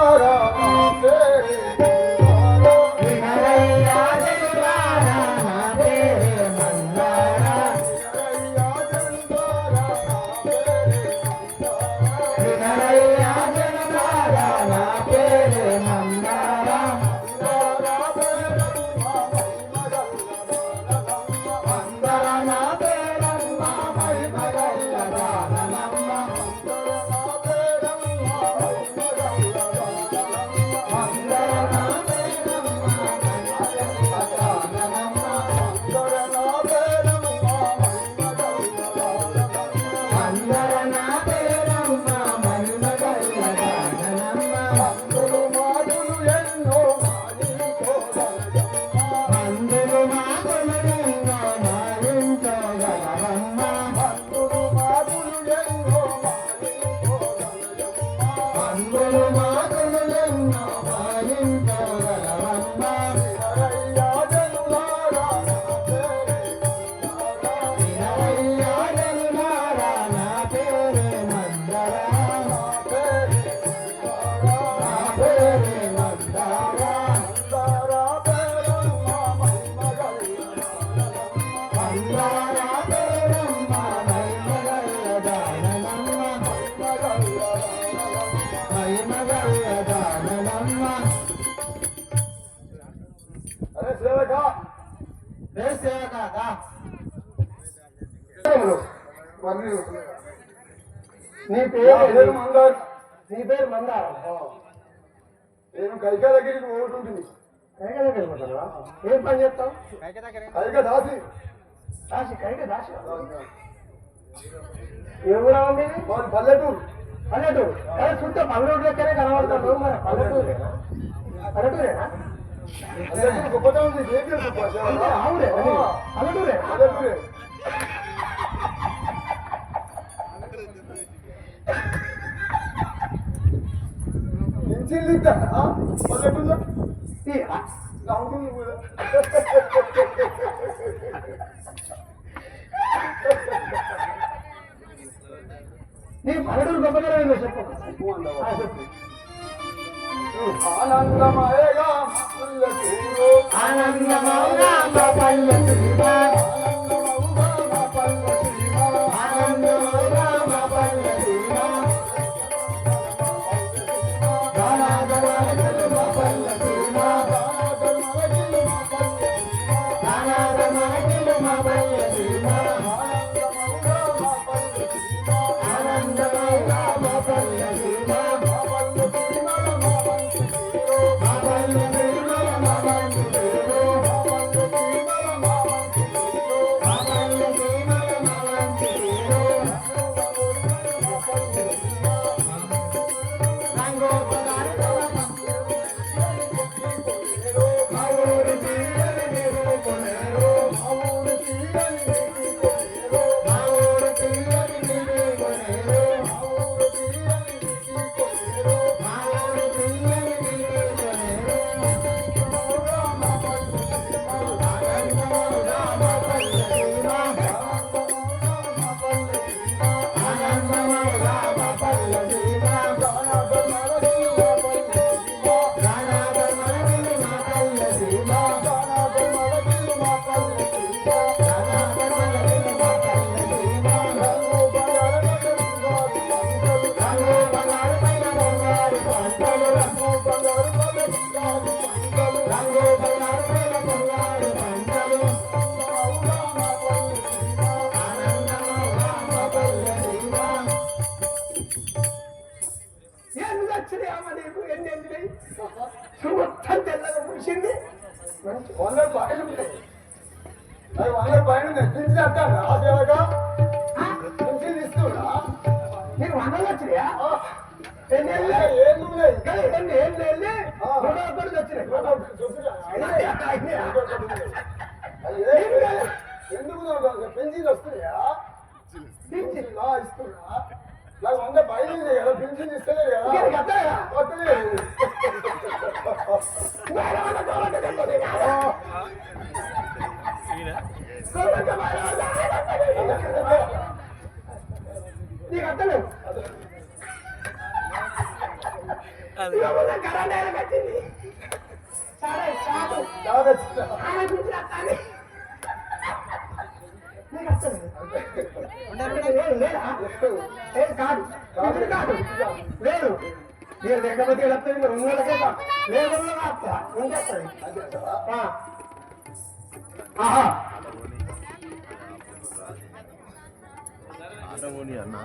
Para నీ పేరు మందార్. నీ పేరు మందారం. నేను కైకా దగ్గరికి పోతుంటుంది కైక దగ్గర పోతావా? ఏం పని చేస్తావు? కైక దాసి. దాసి కైక దాసి ఏ ఊరా ఉండేది పల్లెటూరు. పల్లెటూరు. అదే చుట్టూ పల్లెటూరు లెక్కనే పల్లెటూరేనా పల్లెటూరేనా? పల్లెటూరు గొప్పతనం ఉంది ఏం తెలుసు నీ పల్లెటూరు గొప్పతనం చెప్పు. చెప్పు. వందల పైన అవి వందల పైన పింఛన్ అంటారా ఆ? సేవక పింఛన్ ఇస్తున్నా నీకు వందలు వచ్చినాయా? ఎన్ని ఏళ్ళు ఉన్నాయి? ఎన్ని? నూట ఒక్కటి వచ్చినాయి ఎందుకు పెన్షన్ వస్తున్నాయా? ఇస్తున్నా. నాకు వంద పైన ఉంది కదా పెన్షన్ ఇస్తలేదు కదా. నీకు అర్థలేదు వచ్చింది సరే. ఆయన గురించి నీకు కాదు. కాదు. లేదు. మీరు లేకపోతే వస్తుంది మీరు ఉన్నోళ్ళకే అంతే అంటావా? ఆ. ఆహా. అన్నా.